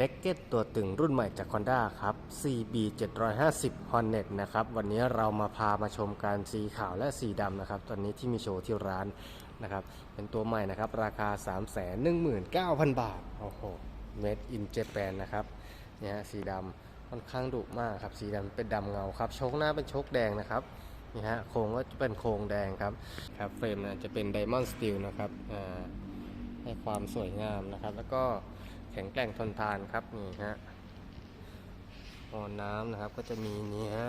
Naked ตัวตึงรุ่นใหม่จาก Honda ครับ CB 750 Hornet นะครับ วันนี้เรามาพามาชมการสีขาวและสีดำนะครับ ตอนนี้ที่มีโชว์ที่ร้านนะครับ เป็นตัวใหม่นะครับ ราคา 319,000 บาท โอ้โห Made in Japan นะครับเนี่ยสีดำค่อนข้างดุมากครับ สีดำเป็นดำเงาครับ โชคหน้าเป็นโชคแดงนะครับนี่ฮะ โครงก็จะเป็นโครงแดงครับ ครับ เฟรมนะจะเป็น Diamond Steel นะครับ อ่า ให้ความสวยงามนะครับ แล้วก็ แข็งแกร่งทนทานครับนี่ฮะโอน้ำนะครับก็จะมีนี่ฮะ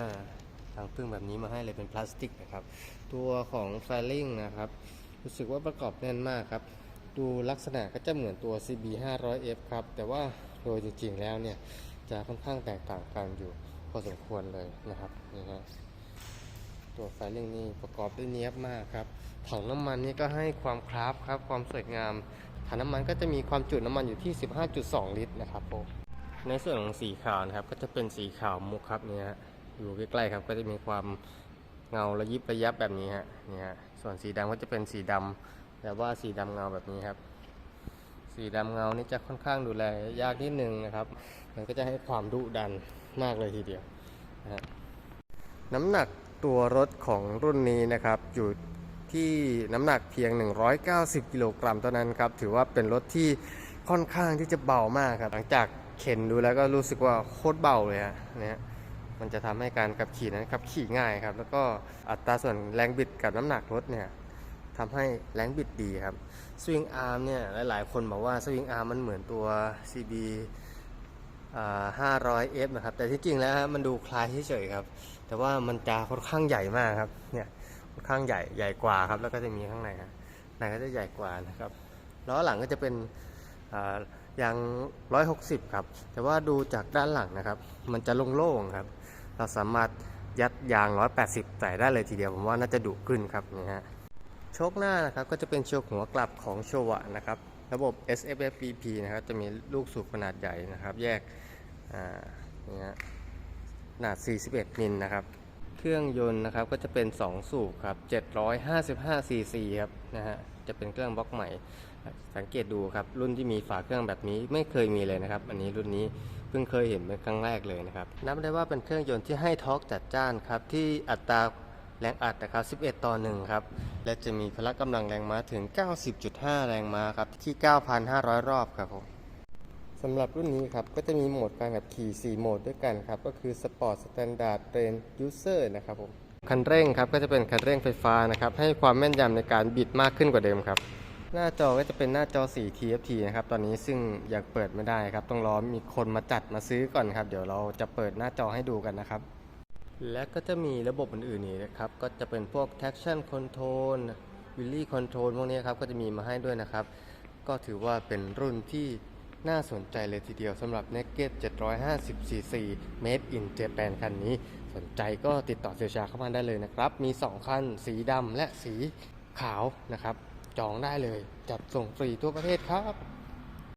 ทางพึ่งแบบนี้มาให้เลยเป็นพลาสติกนะครับ ตัวของไฟลิงนะครับ รู้สึกว่าประกอบแน่นมากครับ ดูลักษณะก็จะเหมือนตัว CB 500F ครับ แต่ว่าโดยจริงๆแล้วเนี่ยจะค่อนข้างแตกต่างกันอยู่พอสมควรเลยนะครับนี่ฮะตัวไฟลิงนี่ประกอบด้วยเนียบมากครับถังน้ำมันนี่ก็ให้ความคราฟครับความสวยงาม ถังน้ำมันก็จะมีความจุน้ำมันอยู่ที่ 15.2 ลิตรนะครับผมในส่วนของสีขาวนะครับ ก็จะเป็นสีขาวมุกครับเนี่ยอยู่ใกล้ๆครับ ก็จะมีความเงาระยิบระยับแบบนี้ฮะเนี่ยฮะส่วนสีดำก็จะเป็นสีดำแต่ว่าสีดำเงาแบบนี้ครับ สีดำเงานี่จะค่อนข้างดูแลยากนิดนึงนะครับ มันก็จะให้ความดุดันมากเลยทีเดียวนะฮะน้ำหนักตัวรถของรุ่นนี้นะครับอยู่ ที่น้ำหนักเพียง 190 กิโลกรัมเท่านั้นครับ ถือว่าเป็นรถที่ค่อนข้างที่จะเบามากครับ หลังจากเข็นดูแล้วก็รู้สึกว่าโคตรเบาเลยฮะเนี่ยมันจะทำให้การขับขี่นั้นขับขี่ง่ายครับ แล้วก็อัตราส่วนแรงบิดกับน้ำหนักรถเนี่ยทำให้แรงบิดดีครับสวิงอาร์มเนี่ยหลายๆ คนบอกว่าสวิงอาร์มมันเหมือนตัว CB 500F นะครับแต่ที่จริงแล้วมันดูคล้ายเฉยๆครับ แต่ว่ามันจะค่อนข้างใหญ่มากครับเนี่ย ค่อนข้างใหญ่ใหญ่กว่าครับ แล้วก็จะมีข้างในครับในก็จะใหญ่กว่านะครับล้อหลังก็จะเป็นอ่ายาง 160 ครับ แต่ว่าดูจากด้านหลังนะครับ มันจะโล่งๆครับ เราสามารถยัดยาง 180 ใส่ได้เลยทีเดียว ผมว่าน่าจะดุขึ้นครับนี่ฮะโชคหน้านะครับก็จะเป็นโชคหัวกลับของโชวะนะครับ ระบบ SFFPP นะครับ จะมีลูกสูบขนาดใหญ่นะครับ แยกอ่านี่ฮะขนาด 41 มิลนะครับ เครื่องยนต์นะครับก็จะเป็น 2 สูบครับ755 cc ครับนะฮะจะเป็นเครื่องบล็อกใหม่ สังเกตดูครับรุ่นที่มีฝาเครื่องแบบนี้ไม่เคยมีเลยนะครับ อันนี้รุ่นนี้เพิ่งเคยเห็นเป็นครั้งแรกเลยนะครับนับได้ว่าเป็นเครื่องยนต์ที่ให้ทอร์กจัดจ้านครับที่อัตราแรงอัดนะครับ 11 ต่อ 1 ครับ และจะมีพละกำลังแรงม้าถึง 90.5 แรงม้าครับที่ 9,500 รอบครับผม สำหรับรุ่นนี้ครับก็จะมีโหมดการขับขี่ 4 โหมดด้วยกันครับก็คือ Sport Standard Range User นะครับผมคันเร่งครับก็จะเป็นคันเร่งไฟฟ้านะครับให้ความแม่นยำในการบิดมากขึ้นกว่าเดิมครับ หน้าจอก็จะเป็นหน้าจอ 4 TFT นะครับตอนนี้ซึ่งอยังเปิดไม่ได้ครับต้องรอมีคนมาจัดมาซื้อก่อนครับเดี๋ยวเราจะเปิดหน้าจอให้ดูกันนะครับและก็จะมีระบบอื่นๆนี่นะครับ ก็จะเป็นพวก traction control wheelie control พวกนี้ครับ ก็จะมีมาให้ด้วยนะครับ ก็ถือว่าเป็นรุ่นที่ น่าสนใจเลยทีเดียวสำหรับ Naked 750 cc Made in Japan คันนี้ สนใจก็ติดต่อเซลชาเข้ามาได้เลยนะครับ มี 2 คัน สีดำและสีขาวนะครับ จองได้เลย จัดส่งฟรีทั่วประเทศครับ